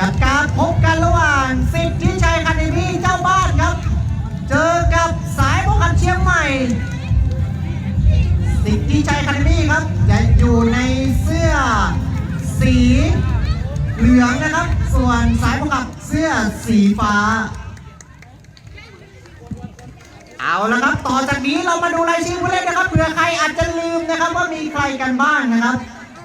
กับการพบกันระหว่างสิทธิชัยคาเดมี่เจ้าบ้านครับ เจอกับสายพวกกันเชียงใหม่ สิทธิชัยคาเดมี่ครับจะอยู่ในเสื้อสีเหลืองนะครับ ส่วนสายพวกกับเสื้อสีฟ้า เอาละครับ ต่อจากนี้เรามาดูรายชื่อผู้เล่นนะครับเผื่อใครอาจจะลืมนะครับว่ามีใครกันบ้างนะครับ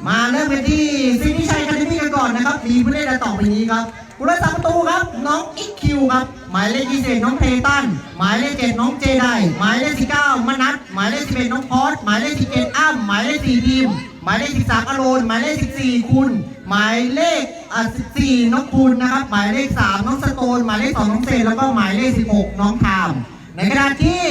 มาเริ่มกันที่ซินิชัยคาเดมี่กันก่อนนะครับมีผู้เล่นดังต่อไปนี้ครับผู้เล่นสามประตูครับ น้องอิกคิวครับ หมายเลข21น้องเพตัน หมายเลข7น้องเจไดหมายเลข19มนัทหมายเลข11น้องพอสหมายเลข17อ้ำหมายเลข4ทีม หมายเลข13อโรนหมายเลข14คุณ หมายเลขอะ14น้องคุณนะครับ หมายเลข3น้องสโตน หมายเลข2น้องเซนแล้วก็หมายเลข16น้องทาม ในขณะที่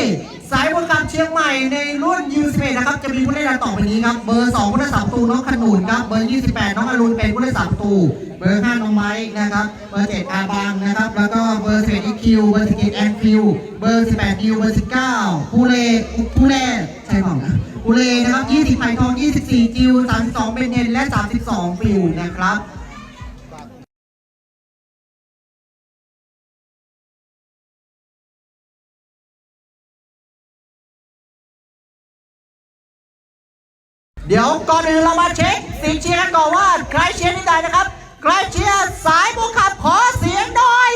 สายบนกับเชียงใหม่ในรุ่น U11 นะครับ จะมีผู้เล่นดังต่อไปนี้ครับ เบอร์2ผู้เล่นสามตูน้องขนุนครับ เบอร์28น้องอรุณเป็นผู้เล่นสามตู เบอร์5น้องไม้นะครับ เบอร์7อาบังนะครับ แล้วก็เบอร์11อีคิว เบอร์11แอนฟิว เบอร์18ดิว เบอร์19ผู้เล่ผู้เล่ใช่เปล่านะผู้เล่นะครับ20ไผ่ทอง24จิว32เบนเนนและ32ฟิวนะครับ ดี๋ยวก่อนอื่นเรามาเช็คสีเชียร์กันก่อนว่าใครเชียร์ที่ไหนนะครับ ใครเชียร์สายบุกขับขอเสียงหน่อย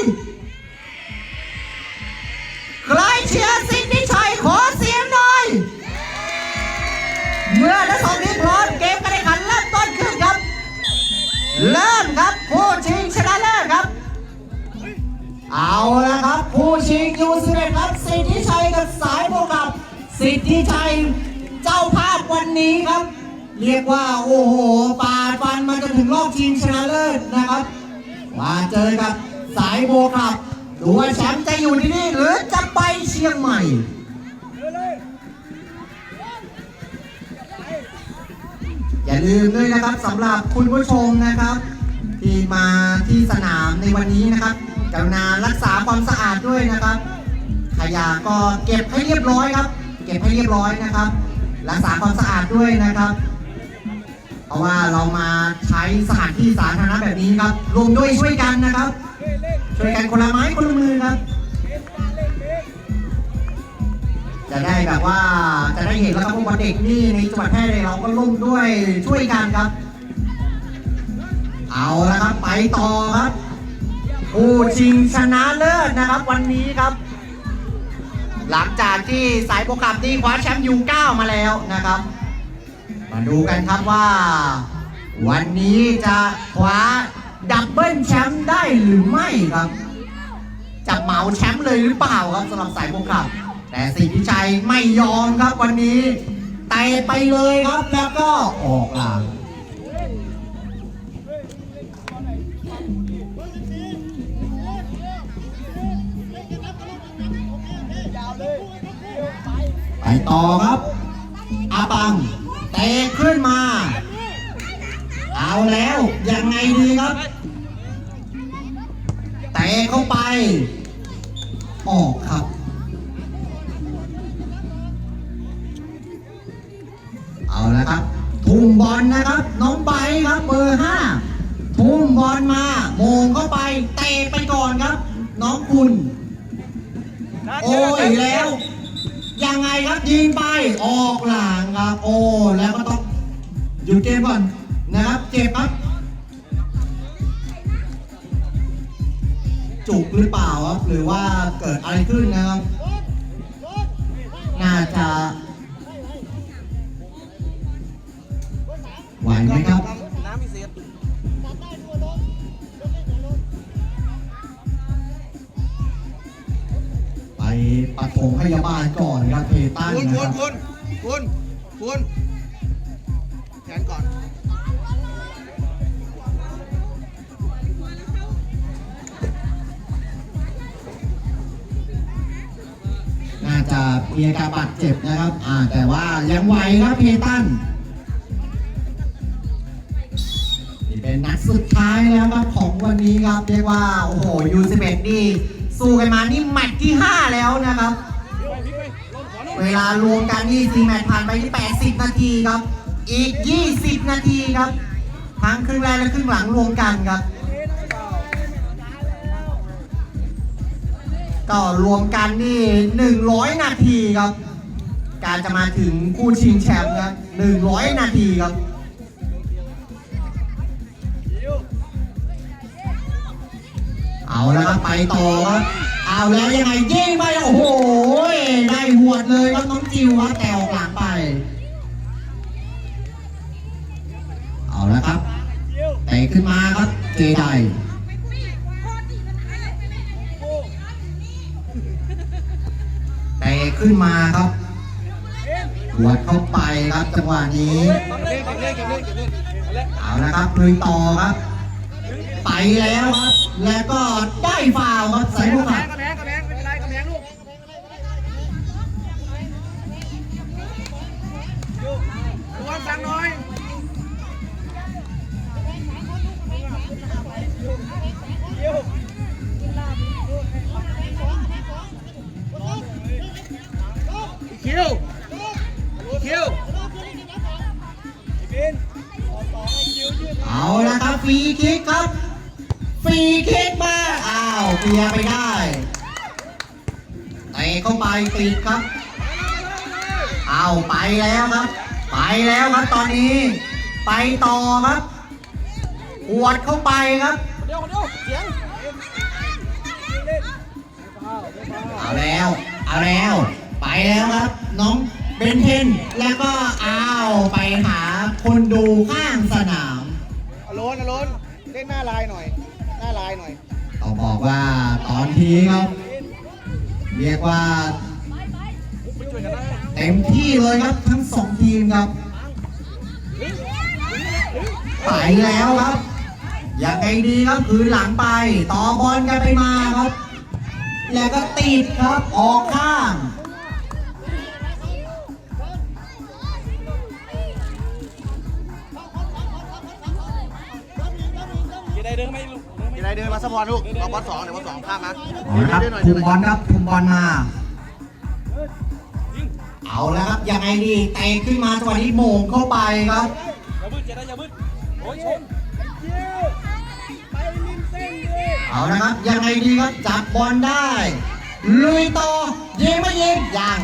ใครเชียร์สิทธิชัยขอเสียงหน่อย เมื่อทั้งสองทีมพร้อมเกมการแข่งขันเริ่มต้นขึ้นครับ เริ่มครับผู้ชิงชนะเลิศครับ เอาละครับผู้ชิงยูสิเครับสิทธิชัยกับสายโบกับสิทธิชัยเจ้าภาพวันนี้ครับ เรียกว่าโอ้โหปาดฟันมาจนถึงรอบชิงชนะเลิศนะครับ มาเจอกับสายโบครับดูว่าแชมป์จะอยู่ที่นี่หรือจะไปเชียงใหม่อย่าลืมด้วยนะครับสำหรับคุณผู้ชมนะครับ ที่มาที่สนามในวันนี้นะครับกรุณารักษาความสะอาดด้วยนะครับ ขยะก็เก็บให้เรียบร้อยครับ เก็บให้เรียบร้อยนะครับ รักษาความสะอาดด้วยนะครับ เพราะว่าเรามาใช้สถานที่สาธารณะแบบนี้ครับรวมด้วยช่วยกันนะครับ ช่วยกันคนละไม้คนละมือครับ จะได้แบบว่าจะได้เห็นแล้วครับว่าวันเด็กนี่ในจังหวัดแพร่เนี่ยเราก็ร่วมด้วยช่วยกันครับ เอาละครับไปต่อครับผู้ชิงชนะเลิศนะครับวันนี้ครับ หลังจากที่สายโปรกลับที่คว้าแชมป์ยู9มาแล้วนะครับ มาดูกันครับว่า วันนี้จะคว้าดับเบิลแชมป์ได้หรือไม่ครับจะเหมาแชมป์เลยหรือเปล่าครับสำหรับสายโปรกลับ แต่สิทธิชัยไม่ยอมครับวันนี้เตะไปเลยครับแล้วก็ออกหลังไปต่อครับ ไหวไหมครับน้ำพิเศษไปปฐมพยาบาลก่อนครับเพตันคุณนะคุคณรับคุณคุณคุณแขนก่อนน่าจะมีอาการบาดเจ็บนะครับ อ่าแต่ว่ายังไหวครับเพตันนี่ ท้ายแล้วครับของวันนี้ครับเรียกว่าโอ้โหยูสิเอ็ดนี่สู้กันมานี่แมตช์ที่ 5 แล้วนะครับ เวลารวมกันนี่สี่แมตช์ผ่านไปที่80 นาทีครับ อีก 20 นาทีครับ ทั้งครึ่งแรกและครึ่งหลังรวมกันครับ ก็รวมกันนี่ 100 นาทีครับ การจะมาถึงคู่ชิงแชมป์ครับ100 นาทีครับ เอาแล้วครับไปต่อครับเอาแล้วยังไงยิงไปโอ้โหได้หัวดเลยครับน้องจิวครับแต่ออกหลังไป เอาแล้วครับเตะขึ้นมาครับเจไดเตะขึ้นมาครับหัวดเข้าไปครับจังหวะนี้เล่นเล่นเล่นเล่นเล่นเล่นเอาละครับลุยต่อครับ ไปแล้วครับแล้วก็ได้ฟาวครับใส่ลูกกระ ดเข้าไปครับเดี๋ยวเดี๋ยวเสียงเอาแล้ว เอาแล้ว ไปแล้วครับ น้องเบนเทนแล้วก็อ้าวไปหาคนดูข้างสนามอโลนอโลนเล่นหน้าลายหน่อย หน้าลายหน่อยต้องบอกว่าตอนนี้ครับ เรียกว่าไปช่วยกันได้เต็มที่เลยครับทั้งสองทีมครับไปแล้วครับ ยังไงดีครับคืนหลังไป ต่อบอลกันไปมาครับ แล้วก็ติดครับออกข้างยีได้เดินไหมลูกยีได้เดินมาสปอร์ตลูกเราบอลสองเดี๋ยวบอลสองข้ามนะเอาละครับคุมบอลครับคุมบอลมา เอาแล้วครับยังไงดีเตะขึ้นมาจังหวะนี้โมงเข้าไปครับอย่าบึ้ดเจได้อย่าบึ้ดโอ้ยชน เอาละครับ ยังไงดีครับจับบอลได้ ลุยต่อยิงไม่ยิงยัง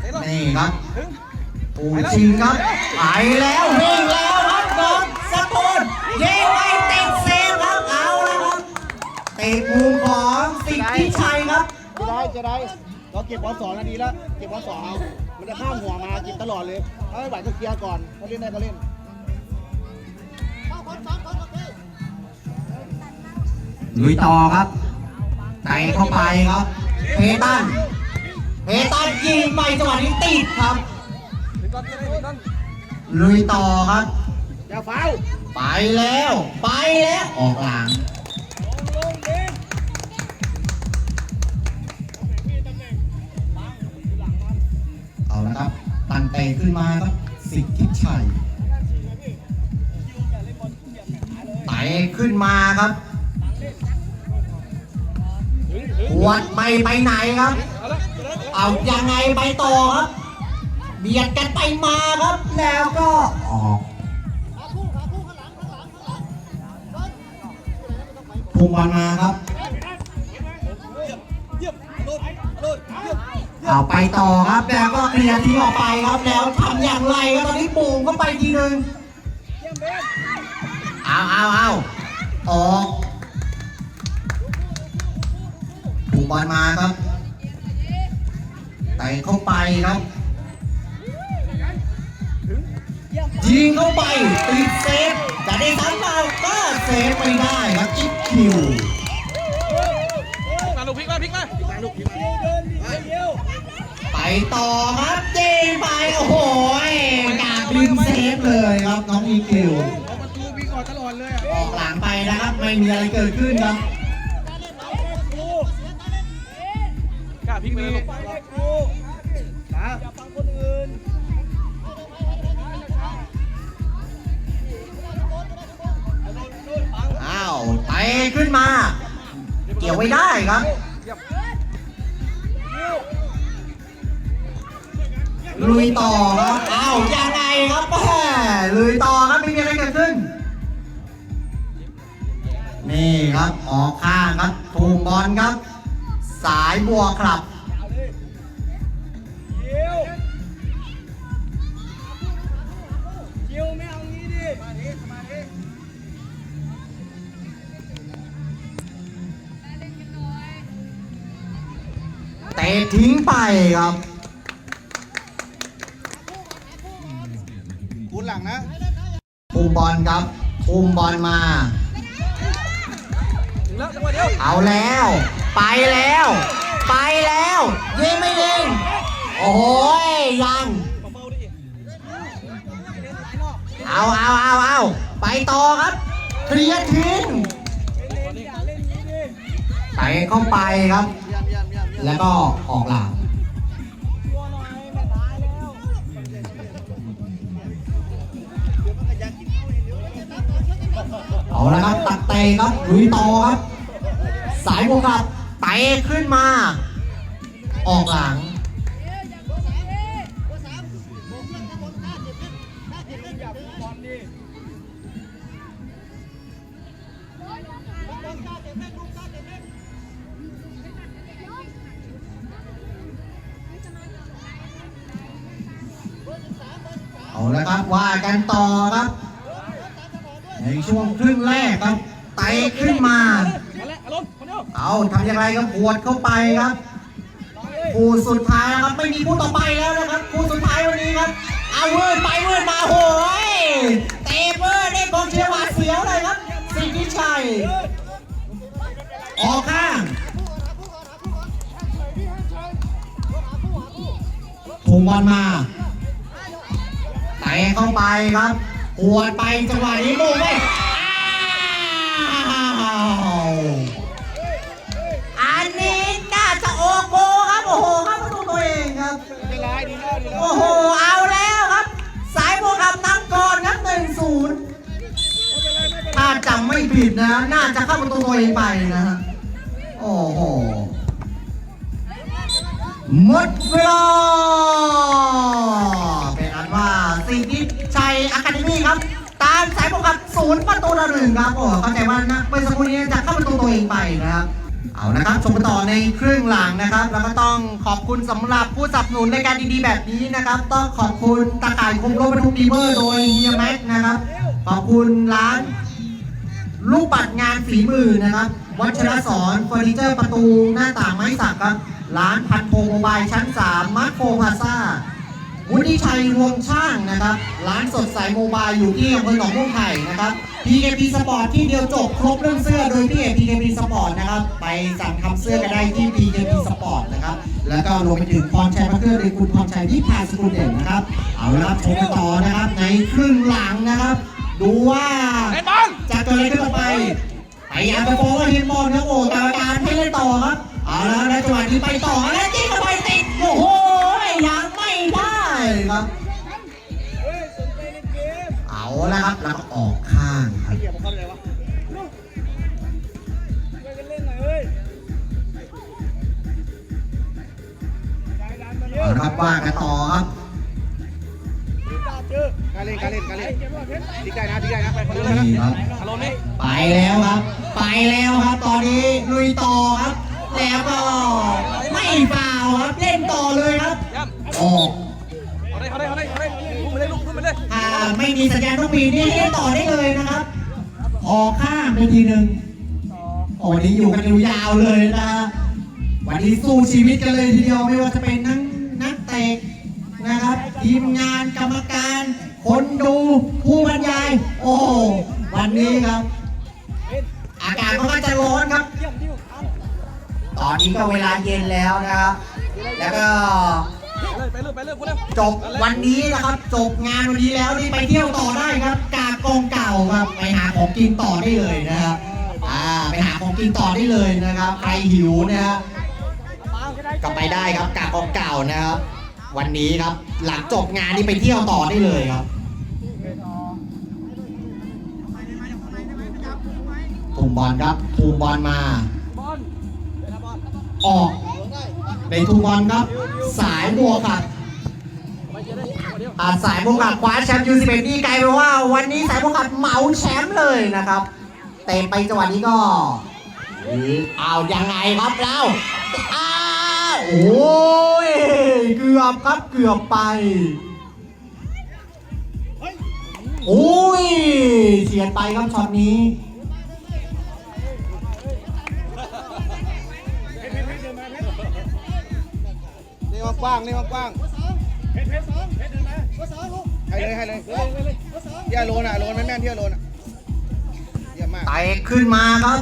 เสร็จแล้วนี่ครับถึงปูชิงครับไปแล้ววิ่งแล้วครับน้องสตูนยิงไม่ติดเซฟครับเอาแล้วครับติดมุมของสิทธิชัยครับจะได้จะได้เราเก็บบอลสองนาทีแล้วเก็บบอลสองเอามันจะข้ามหัวมาเก็บตลอดเลยถ้าไม่ไหวก็เคลียร์ก่อนถ้าเล่นได้ก็เล่น ลุยต่อครับใส่เข้าไปครับเพตันเพตันยิงไปจังหวะนี้ติดครับ ลุยต่อครับอย่าฟาวไปแล้ว ไปแล้ว ออกหลังเอาละครับตันเตะขึ้นมาครับสิทธิชัยเตะขึ้นมาครับ วดไม่ไปไหนครับเอาละเอาละเอายังไงไปต่อครับ เบียดกันไปมาครับ แล้วก็ออกพุ่งบอลมาครับเยี่ยมโดนโดนเยี่ยมเอาไปต่อครับแล้วก็เคลียร์ทิ้งออกไปครับ แล้วทำอย่างไรครับตอนนี้ปูงเข้าไปทีหนึ่งเยี่ยมเบนเอาเอาเอาออก บอลมาครับเตะเข้าไปครับ ยิงเข้าไปติดเซฟจะได้ทั้งเราก็เซฟไม่ได้ครับอิฟคิวมาลูกพลิกมาพลิกมาพลิกมาลูกพลิกมาเดินไปเยี่ยวไปต่อครับเจไปโอ้โหกาบลินเซฟเลยครับน้องอีคิวเอาประตูวิ่งออกตลอดเลยอะออกหลังไปนะครับไม่มีอะไรเกิดขึ้นครับ พลิกไปเลยลูกนะอย่าฟังคนอื่นอ้าวเตขึ้นมา เกี่ยวไว้ได้ครับลุยต่อครับอ้าวยังไงครับแม่ลุยต่อครับไม่มีอะไรเกิดขึ้น นี่ครับออกข้างครับทูมบอลครับ สายบัวครับ ทิ้งไปครับคูณหลังนะภูมิบอลครับภูมิบอลมาถึงแล้วจังหวะเดียวเอาแล้ว ไปแล้ว ไปแล้วยิงไม่ยิงโอ้โหยังเบาๆดิเอาเอาเอาเอาไปต่อครับเคลียร์ทิ้งเล่นอย่าเล่นนี้ดิไปเข้าไปครับ แล้วก็ออกหลังเอาละครับตัดเตะครับลุยต่อครับ สายโบกับเตะขึ้นมา ออกหลัง ว่ากันต่อครับ ในช่วงครึ่งแรกครับเตะขึ้นมา เอาทำอย่างไรครับปวดเข้าไปครับคู่สุดท้ายครับไม่มีคู่ต่อไปแล้วนะครับคู่สุดท้ายวันนี้ครับเอาเวิร์ดไปเวิร์ดมาโหยเตะเวิร์ดได้กองเชียร์หวาดเสียวเลยครับสิทธิชัยออกข้างถุงบอลมา ตะเข้าไปครับปวดไปจังหวะนี้ลูกไม่อ้าวอันนี้น่าจะโอโกครับโอ้โหครับประตูตัวเองครับดีแล้วดีแล้วโอ้โหเอาแล้วครับ สายบวกกับนำก่อนครับหนึ่งศูนย์ถ้าจำไม่ผิดนะ น่าจะเข้าประตูตัวเองไปนะฮะโอ้โหหมดเวลอันว่า สิทธิชัยอะคาเดมี่ครับ ตามสายบวกกับศูนย์ประตูต่อหนึ่งครับโอ้เข้าใจว่านะเมื่อสักครู่นี้จะเข้าประตูตัวเองไปนะครับ เอานะครับชมกันต่อในครึ่งหลังนะครับ แล้วก็ต้องขอบคุณสำหรับผู้สนับสนุนรายการดีๆแบบนี้นะครับ ต้องขอบคุณตะข่ายคมโลบรรทุกดีเวอร์โดยเฮียแม็กนะครับ ขอบคุณร้าน ลูกปัดงานฝีมือนะครับ วัชรสอนเฟอร์นิเจอร์ประตูหน้าต่างไม้สักครับร้านพันโพโมบายชั้น 3 มาร์โคพาซ่า วุฒิชัยรวมช่างนะครับ ร้านสดใสโมบายอยู่ที่อำเภอหนองม่วงไข่นะครับ PKP Sport ที่เดียวจบครบเรื่องเสื้อโดยพี่เอก PKP Sport นะครับ ไปสั่งทำเสื้อกันได้ที่ PKP Sport นะครับ แล้วก็รวมไปถึงพรชัยพระเครื่องโดยคุณพรชัยที่พาสกุลเด่นนะครับ เอาละครับชมกันต่อนะครับ ในครึ่งหลังนะครับ ดูว่าเล่นบอลจะเกิดอะไรขึ้นต่อไปพยายามจะโฟกัสทีมบอลครับโอ้กรรมการให้เล่นต่อครับ เอาแล้วในจังหวะนี้ไปต่อแล้วจิ้งเข้าไปติดโอ้โหยังไม่ได้ครับ เฮ้ยสนใจเอาล้วครับแล้วก็ออกข้างครับเอาครับว่ากันต่อครับการเล่นการเล่นการเล่นดีใจนะดีใจนะ ไปคนเดียวเลยนะนี่ครับอารมณ์นี้ไปแล้วครับ ไปแล้วครับ ตอนนี้ลุยต่อครับ แล้วก็ไม่ฟาครับ เล่นต่อเลยครับออก ไม่มีสัญญาณนกหวีนี่เล่นต่อได้เลยนะครับ ออกข้างไปทีหนึ่งโอ้วันนี้อยู่กันยาวๆเลยนะ วันนี้สู้ชีวิตกันเลยทีเดียวไม่ว่าจะเป็นนักนักเตะนะครับ ทีมงานกรรมการ คนดูผู้บรรยาย โอ้วันนี้ครับ อากาศก็จะร้อนครับ ตอนนี้ก็เวลาเย็นแล้วนะครับ แล้วก็ จบวันนี้นะครับ จบงานวันนี้แล้วนี่ไปเที่ยวต่อได้ครับ กากกองเก่าครับไปหาของกินต่อได้เลยนะครับอ่าไปหาของกินต่อได้เลยนะครับใครหิวนะฮะก็ไปได้ครับกากองเก่านะครับ วันนี้ครับหลังจบงานนี่ไปเที่ยวต่อได้เลยครับภูมิบอลครับภูมิบอลมาบอลเวลาบอลออกในทูบอลครับ สายบวกครับไปเจ อได้ตัวเดียวอาสายบวกกับคว้าแชมป์ยูสิบเอ็ดนี่กลายเป็นว่า วันนี้สายบวกกับเหมาแชมป์เลยนะครับเตะไปจังหวะนี้ก็เอายังไงครับแล้วอ้าวโอ้ยเกือบครับเกือบไปโอ้ยเฉียดไปครับช็อตนี้นี่กว้างๆนี่กว้าง ให้เลยให้เลยที่ยโลนอะโลนแม่แม่เที่ยโลนอะเยี่ยมมากไต่ขึ้นมาครับ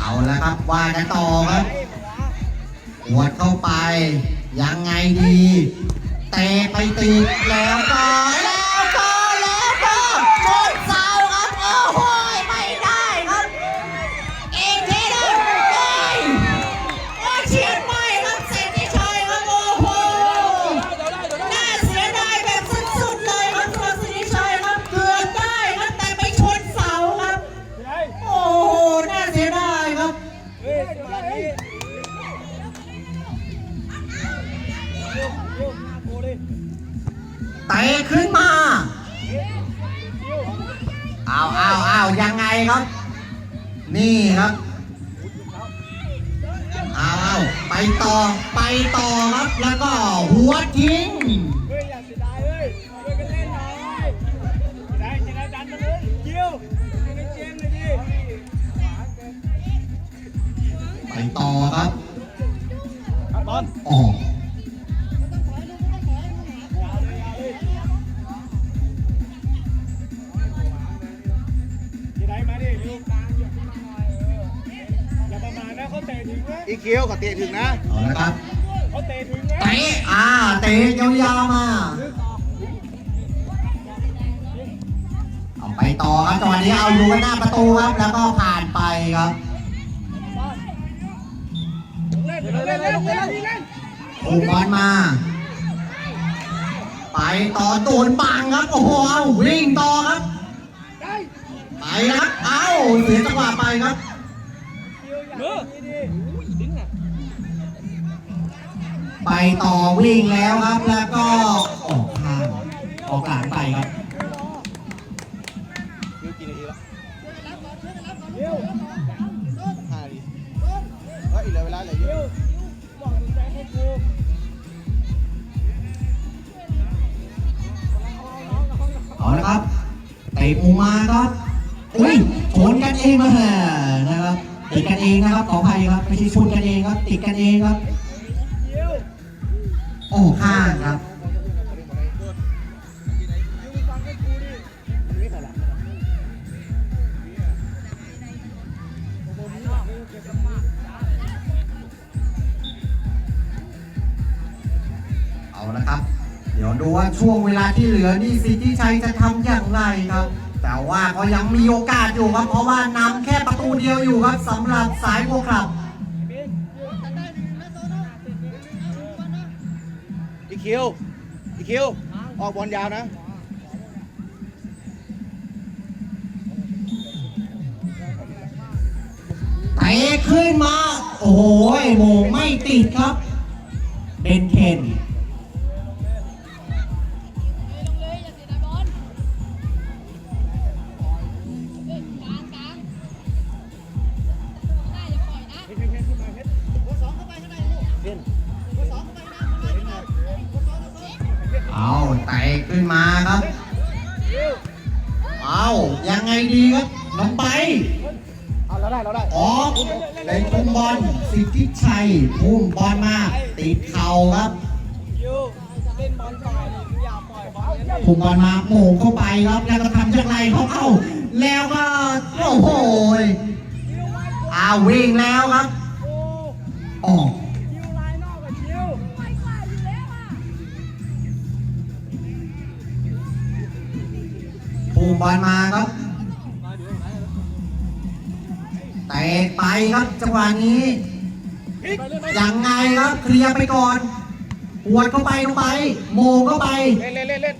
เอาแล้วครับว่ากันต่อครับหวดเข้าไป ยังไงดี เตะไปติดแล้วก็ ขึ้นมา เอาเอาเอายังไงครับ นี่ครับ เอาเอาไปต่อ ไปต่อครับ แล้วก็หัวทิ้งไปต่อครับบอลอ๋อ เตะถึงนะอีคิวก็เตะถึงนะเอาละครับเขาเตะถึงนะเตะอ่าเตะยาวๆมาเอาไปต่อครับจังหวะนี้เอาอยู่กันหน้าประตูครับ แล้วก็ผ่านไปครับเล่นเล่นเล่นเล่นเล่นถูกบอลมา ไปต่อโดนบังครับ โอ้โหเอาวิ่งต่อครับได้ไปครับ เอาเสียจังหวะไปครับ ไปต่อวิ่งแล้วครับ แล้วก็ออกข้างออกหลังไปครับเอาละครับเตะมุมมาครับอุ้ยชนกันเองมานะครับติดกันเองนะครับขออภัยครับไม่ใช่ชนกันเองครับติดกันเองครับ โอ้ข้างครับเอาละครับ เดี๋ยวดูว่าช่วงเวลาที่เหลือนี่สิทธิชัยจะทำอย่างไรครับ แต่ว่าก็ยังมีโอกาสอยู่ครับ เพราะว่านำแค่ประตูเดียวอยู่ครับสำหรับสายบัวครับ คิวอีคิวออกบอลยาวนะเตะขึ้นมา โอ้ยโมงไม่ติดครับ เบนเคน ธิชัยทุ่มบอลมา ติดเข่าครับยูเล่นบอลปล่อยดิอย่าปล่อยบอลเล่นทุ่มบอลมาโหม่งเข้าไปครับแล้วก็ทำย่างไรเขาเข้า แล้วก็โอ้โหยอาวิ่งแล้วครับโอ้ออกคิวไลน์นอกกับคิวทุ่มบอลมาครับเตะไปครับจังหวะนี้ ยังไงครับเคลียร์ไปก่อนหวดเข้าไปลงไป โมงเข้าไป เล่นเล่นเล่นเล่น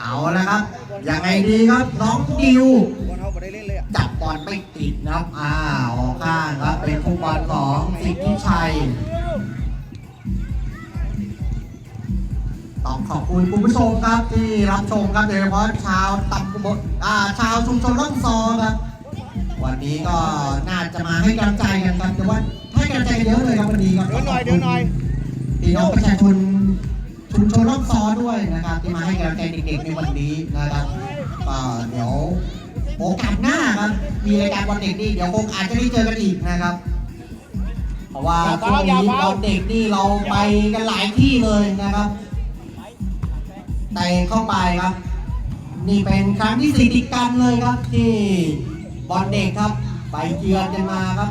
เอาละครับ ยังไงดีครับน้องดิว บอลเขาไม่ได้เล่นเลยอะจับบอลไม่ติดนะครับอ้าวออกข้างครับ เป็นฟุตบอลของสิทธิชัย ต้องขอบคุณคุณผู้ชมครับที่รับชมครับโดยเฉพาะชาวตำบอ่าชาวชุมชนร่องซอครับ วันนี้ก็น่าจะมาให้กำลังใจกันครับแต่ว่าให้กำลังใจกันเยอะเลยครับวันนี้ครับเดี๋ยวหน่อยเดี๋ยวหน่อยพี่น้องประชาชนชุมชนร่องซอด้วยนะครับ ที่มาให้กำลังใจเด็กๆในวันนี้นะครับก็เดี๋ยวโอกาสหน้าครับมีรายการวันเด็กนี่เดี๋ยวคงอาจจะได้เจอกันอีกนะครับ เพราะว่าช่วงนี้เราเด็กนี่เราไปกันหลายที่เลยนะครับแต่เข้าไปครับ นี่เป็นครั้งที่สี่ติดกันเลยครับที่ บอลเด็กครับ ไปเยือนกันมาครับ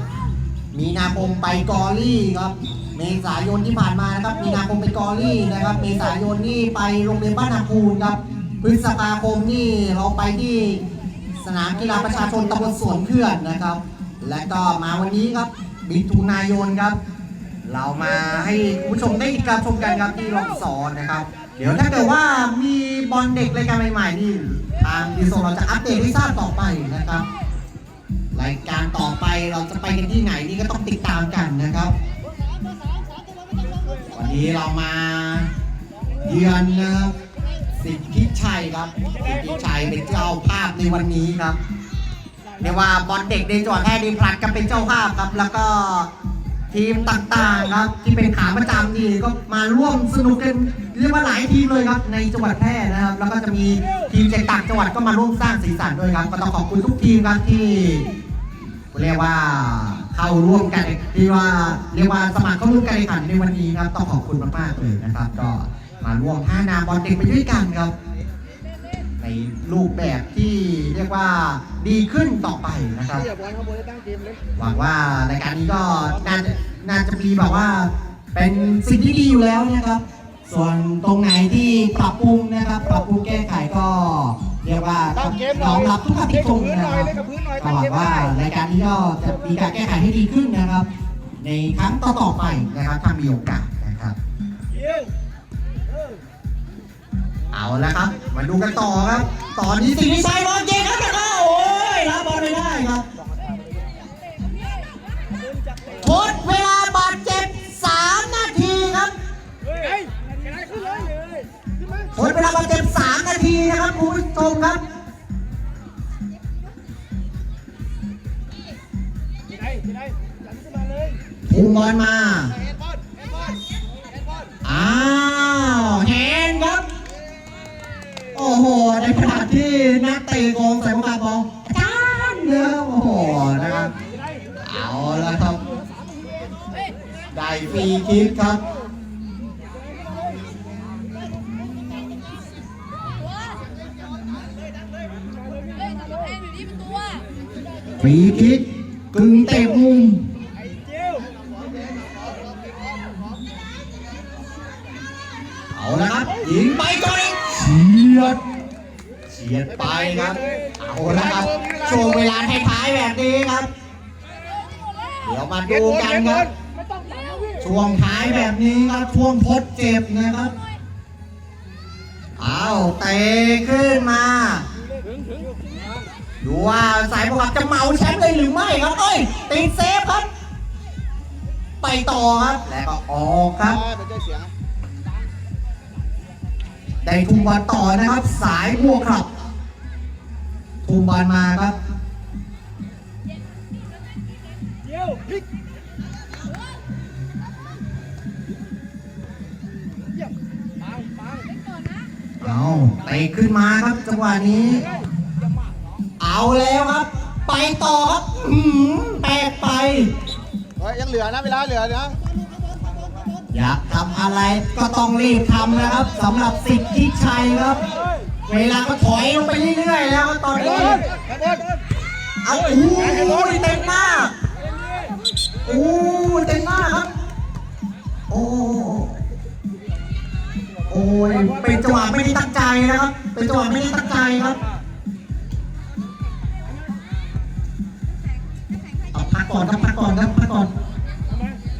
มีนาคมไปกอรี่ครับ เมษายนที่ผ่านมานะครับ มีนาคมไปกอรี่นะครับ เมษายนนี่ไปโรงเรียนบ้านนาคูนครับ พฤษภาคมนี่เราไปที่สนามกีฬาประชาชนตำบลสวนเขื่อนนะครับ และก็มาวันนี้ครับมิถุนายนครับ เรามาให้คุณผู้ชมได้ติดตามชมกันครับที่รองสอนนะครับ เดี๋ยวถ้าเกิดว่ามีบอลเด็กรายการใหม่ๆนี่ทางดีโซเราจะอัปเดตให้ทราบต่อไปนะครับ รายการต่อไปเราจะไปกันที่ไหนนี่ก็ต้องติดตามกันนะครับ วันนี้เรามาเยือนนะครับสิทธิชัยครับสิทธิชัยเป็นเจ้าภาพในวันนี้ครับเรียกว่าบอลเด็กในจังหวัดแพร่ดีพลัดกันเป็นเจ้าภาพครับ แล้วก็ทีมต่างๆครับ ที่เป็นขาประจำนี่ก็มาร่วมสนุกกันเรียกว่าหลายทีมเลยครับ ในจังหวัดแพร่นะครับ แล้วก็จะมีทีมจากต่างจังหวัดก็มาร่วมสร้างสีสันด้วยครับ ก็ต้องขอบคุณทุกทีมครับที่ เรียกว่าเข้าร่วมกันที่ว่าเรียกว่าสมัครเข้าร่วมการแข่งขันในวันนี้ครับต้องขอบคุณมากๆเลยนะครับ ก็มาร่วมท่านามบอลเด็กไปด้วยกันครับ ในรูปแบบที่เรียกว่าดีขึ้นต่อไปนะครับหวังว่ารายการนี้ก็น่าจะน่าจะมีแบบว่า เป็นสิ่งที่ดีอยู่แล้วนะครับ ส่วนตรงไหนที่ปรับปรุงนะครับ ปรับปรุงแก้ไขก็ เรียกว่าตั้งเกมหน่น้ออยมรับทุกคำติชมนะครับเล่นกับพื้นหน่อยก็เล่นกับพื้นหน่อยหวังว่ารายการนี้ก็จะมีการแก้ไขให้ดีขึ้นนะครับ ในครั้งต่อๆไปนะครับถ้ามีโอกาสนะครับเอาละครับ มาดูกันต่อครับ ตอนนี้สิงห์ชัยบอลเจครับจะเข้าโอ้ยรับบอลไม่ได้ครับทดเวลาบาดเจ็บ3นาทีครับเฮ้ยชนะขึ้นเลยเลยขึ้นมาทดเวลาบาดเจ็บีนะครับคุณผู้ชมครับที่ไหนที่ไหนจันขึ้นมาเลยทุ่มบอลมาเฮดบอลเฮดบอลเฮดบอลอ้าวแฮนด์ครับโอ้โหในขณะที่นักเตะโกงใส่พวกกาบอลจ้านเนื้อโอ้โหนะครับเอาละครับได้ฟรีคิกครับ ฟรีคิกกึ่งเตะมุมไอ้เจิ้วเอาละครับยิงไปก่อนอีกเฉียดเฉียดไปครับ เอาละครับช่วงเวลาท้ายๆแบบนี้ครับ เดี๋ยวมาดูกันครับไม่ต้องตามพี่ช่วงท้ายแบบนี้ครับช่วงทดเจ็บนะครับ เอาเตะขึ้นมาถึงถึง ดูว่าสายประวัติจะเมาแชมป์เลยหรือไม่ครับเอ้ยติดเซฟครับ ไปต่อครับแล้วก็ออกครับไปเจอเสียงได้ทุ่มบอลต่อนะครับ สายบวกครับทุ่มบอลมาครับเจิ้วพลิกเยี่ยมปังปังเอาเตะขึ้นมาครับจังหวะนี้ เอาแล้วครับ ไปต่อครับอืมแปลกไป เฮ้ยยังเหลือนะเวลาเหลือนะอยากทำอะไรก็ต้องรีบทำนะครับสำหรับสิทธิชัยครับ เวลาก็ถอยลงไปเรื่อยๆแล้วครับตอนเฮดบนี้อลเฮดบอลเอาโอ้ยเต็มหน้าโอ้ยเต็มหน้าครับโอ้โอ้ยเป็นจังหวะไม่ได้ตั้งใจนะครับ เป็นจังหวะไม่ได้ตั้งใจครับ กก่อนครับพักก่อนครับพักก่อน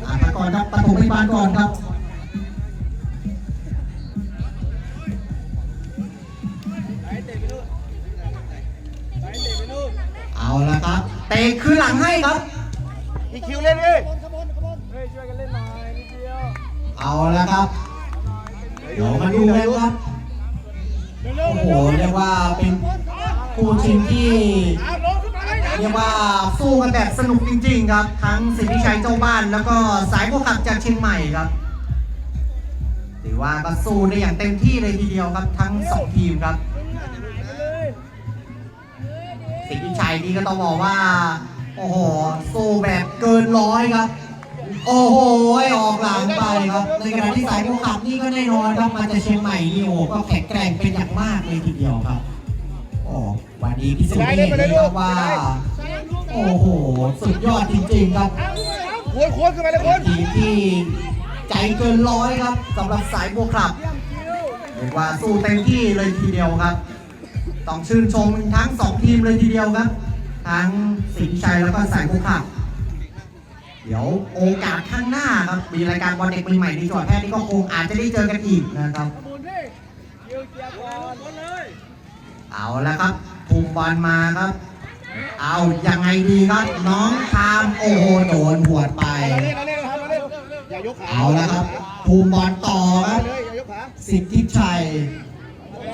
อ่าพักก่อนครับปฐมพยาบาลก่อนครับไหนเตะไปนู่นไหนเตะไปนู่นเอาละครับเตะคืนหลังให้ครับอีคิวเล่นดิเฮ้ยช่วยกันเล่นหน่อยนิดเดียวเอาละครับเดี๋ยวมาดูกันครับเร็วโอ้เร็วโหเร็วเรียกว่าเป็นเคู่ชิงที่ เรียกว่าสู้กันแบบสนุกจริง ๆ ครับ ทั้งสิทธิชัยเจ้าบ้านแล้วก็สายบวกขับจากเชียงใหม่ครับถือว่าก็สู้ได้อย่างเต็มที่เลยทีเดียวครับทั้งสองทีมครับ สิทธิชัยนี่ก็ต้องบอกว่า โอ้โหสู้แบบเกินร้อยครับ โอ้โหออกหลังไปครับ ในขณะที่สายผู้ขับนี่ก็แน่นอนครับมาจากเชียงใหม่นี่โอ้ก็แข็งแกร่งเป็นอย่างมากเลยทีเดียวครับโอ้วันนี้พิสูจน์ให้เห็นเลยครับว่า โอ้โห สุดยอดจริงๆครับควรควรขึ้นไปเลยควรทีมที่ใจเกินร้อยครับสำหรับสายบัวคลับเรียกว่าสู้เต็มที่เลยทีเดียวครับ ต้องชื่นชมทั้งสองทีมเลยทีเดียวครับ ทั้งสิงห์ชัยแล้วก็สายบัวคลับเดี๋ยวโอกาสข้างหน้าครับมีรายการบอลเด็กปีใหม่ในจังหวัดแพร่นี่ก็คงอาจจะได้เจอกันอีกนะครับเอาแล้วครับทุ่มบอลมาครับ เอายังไงดีครับน้องทามโอ้โหโดนหวดไป เล่นเราเล่นเราทำเราเล่นอย่ายกขาเอาล้วครับภูมิบอลต่อครับเลยอย่ายกขาสิทธิชัย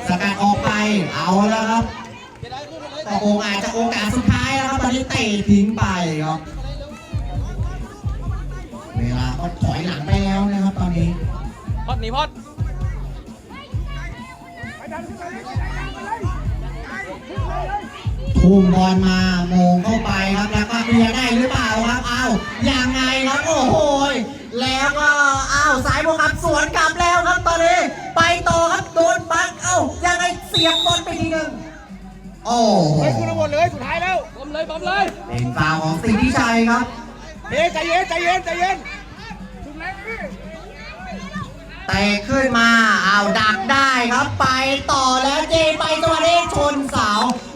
สกัดออกไปเอาล้วครับก็คงอาจจะโอกาสสุดท้ายแล้วครับตอนนี้เตะทิ้งไปครับเวลาก็ถอยหลังไปแล้วนะครับตอนนี้ พอดหนีพอดไปดันไปเลย ทุ่มบอลมาโมงเข้าไปครับแล้วก็เคลียร์ได้หรือเปล่าครับเอายังไงครับโอ้โหยแล้วก็เอาสายบวกขับสวนกลับแล้วครับตอนนี้ ไปต่อครับโดนบังเอ้ายังไงเสียบบอลไปทีหนึ่งโอ้โหเฮ้ยคุณทั้งหมดเลยสุดท้ายแล้วบอมเลยบอมเลยเป็นฟาวล์ของสิทธิชัยครับเฮ้ยใจเย็นใจเย็นใจเย็น เตะขึ้นมาเอาดักได้ครับไปต่อแล้วเจไปจังหวะนี้ชนเสา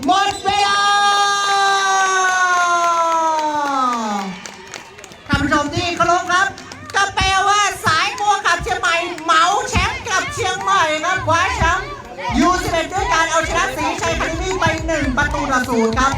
หมดเวลาท่านผู้ชมที่เคารพครับ ก็แปลว่าสายบัวขับเชียงใหม่เหมาแชมป์กับเชียงใหม่ครับคว้าแชมป์ยู11ด้วยการเอาชนะสีชัยคาเดมี่ไป1ประตูต่อศูนย์ครับ